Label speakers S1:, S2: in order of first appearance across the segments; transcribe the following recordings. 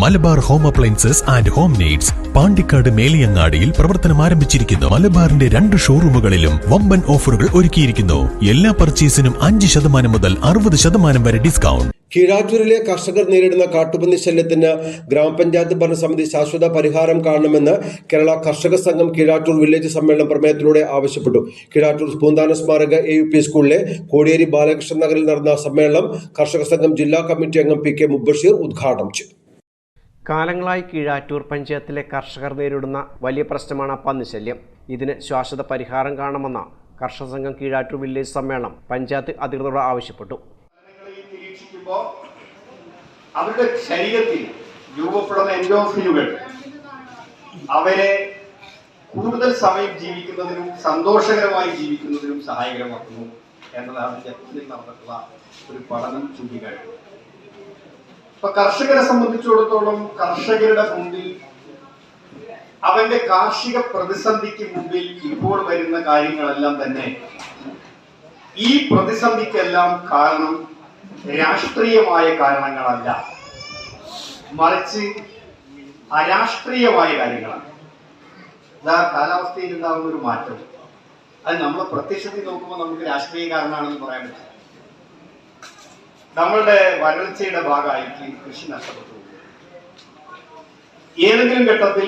S1: Malabar home appliances and home needs Pandikkad മേലിയങ്ങാടിയിൽ പ്രവർത്തനം ആരംഭിച്ചിരിക്കുന്നു. മലബാറിന്റെ രണ്ട് ഷോറൂമുകളിലും വമ്പൻ ഓഫറുകൾ ഒരുക്കിയിരിക്കുന്നു. എല്ലാ പർച്ചേസിനും അഞ്ച് ശതമാനം മുതൽ അറുപത് ശതമാനം വരെ ഡിസ്കൗണ്ട്.
S2: കീഴാറ്റൂരിലെ കർഷകർ നേരിടുന്ന കാട്ടുപന്നി ശല്യത്തിന് ഗ്രാമപഞ്ചായത്ത് ഭരണസമിതി ശാശ്വത പരിഹാരം കാണണമെന്ന് കേരള കർഷക സംഘം കീഴാറ്റൂർ വില്ലേജ് സമ്മേളനം പ്രമേയത്തിലൂടെ ആവശ്യപ്പെട്ടു. കീഴാറ്റൂർ പൂന്താന സ്മാരക എ യു പി സ്കൂളിലെ കോടിയേരി ബാലകൃഷ്ണൻ നഗറിൽ നടന്ന സമ്മേളനം കർഷക സംഘം ജില്ലാ കമ്മിറ്റി അംഗം പി കെ മുബഷീർ ഉദ്ഘാടനം ചെയ്തു.
S3: കാലങ്ങളായി കീഴാറ്റൂർ പഞ്ചായത്തിലെ കർഷകർ നേരിടുന്ന വലിയ പ്രശ്നമാണ് പന്നിശല്യം. ഇതിന് ശാശ്വത പരിഹാരം കാണുമെന്ന കർഷക സംഘം കീഴാറ്റൂർ വില്ലേജ് സമ്മേളനം പഞ്ചായത്ത് അധികൃതരോട് ആവശ്യപ്പെട്ടു.
S4: അവരുടെ ശരീരത്തിൽ രൂപപ്പെടുന്ന അവരെ കൂടുതൽ സമയം ജീവിക്കുന്നതിനും സന്തോഷകരമായി ജീവിക്കുന്നതിനും സഹായകരമാക്കുന്നു എന്നതാണ് ജപ്പനിൽ നടന്നിട്ടുള്ള ഒരു പഠനം ചൂണ്ടിക്കാട്ടുന്നത് ഇപ്പൊ കർഷകരെ സംബന്ധിച്ചിടത്തോളം കർഷകരുടെ മുമ്പിൽ അവന്റെ കാർഷിക പ്രതിസന്ധിക്ക് മുമ്പിൽ ഇപ്പോൾ വരുന്ന കാര്യങ്ങളെല്ലാം തന്നെ ഈ പ്രതിസന്ധിക്കെല്ലാം കാരണം രാഷ്ട്രീയമായ കാരണങ്ങളല്ല. മറിച്ച് അരാഷ്ട്രീയമായ കാര്യങ്ങളാണ്. ഇതാ കാലാവസ്ഥയിൽ ഉണ്ടാകുന്ന ഒരു മാറ്റം. അത് നമ്മൾ പ്രത്യക്ഷത്തിൽ നോക്കുമ്പോൾ നമുക്ക് രാഷ്ട്രീയ കാരണമാണെന്ന് പറയാൻ പറ്റില്ല. നമ്മളുടെ വരൾച്ചയുടെ ഭാഗമായിട്ട് കൃഷി നഷ്ടപ്പെട്ടു. ഏതെങ്കിലും ഘട്ടത്തിൽ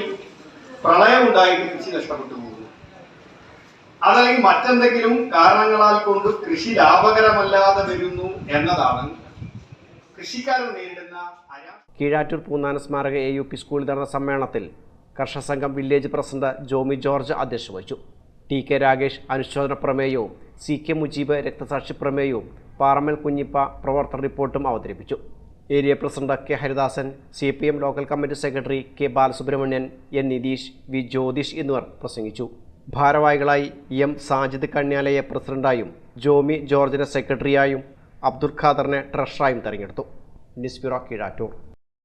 S4: പ്രളയം ഉണ്ടായിട്ട് കൃഷി നഷ്ടപ്പെട്ടു. പോകുന്നു അതല്ലെങ്കിൽ മറ്റെന്തെങ്കിലും കാരണങ്ങളാൽ കൊണ്ട് കൃഷി ലാഭകരമല്ലാതെ വരുന്നു എന്നതാണ് കൃഷിക്കാരൻ നേരിടുന്ന
S3: കീഴാറ്റൂർ പൂന്നാന സ്മാരക എ യു പി സ്കൂളിൽ നടന്ന സമ്മേളനത്തിൽ കർഷക സംഘം വില്ലേജ് പ്രസിഡന്റ് ജോമി ജോർജ് അധ്യക്ഷ വഹിച്ചു. ടി കെ രാഗേഷ് അനുശോചന പ്രമേയവും സി കെ മുജീബ് രക്തസാക്ഷി പ്രമേയവും പാറമൽ കുഞ്ഞിപ്പ പ്രവർത്തന റിപ്പോർട്ടും അവതരിപ്പിച്ചു. Area president K Haridasan C P M local committee secretary K Balasubramanian N Nitheesh V Jyothish എന്നിവർ പ്രസംഗിച്ചു. ഭാരവാഹികളായി എം സാജിദ് കണ്യാലയെ പ്രസിഡന്റായും ജോമി ജോർജിനെ സെക്രട്ടറിയായും അബ്ദുൽ ഖാദറിനെ ട്രഷറായും തെരഞ്ഞെടുത്തു. News bureau Keezhattoor.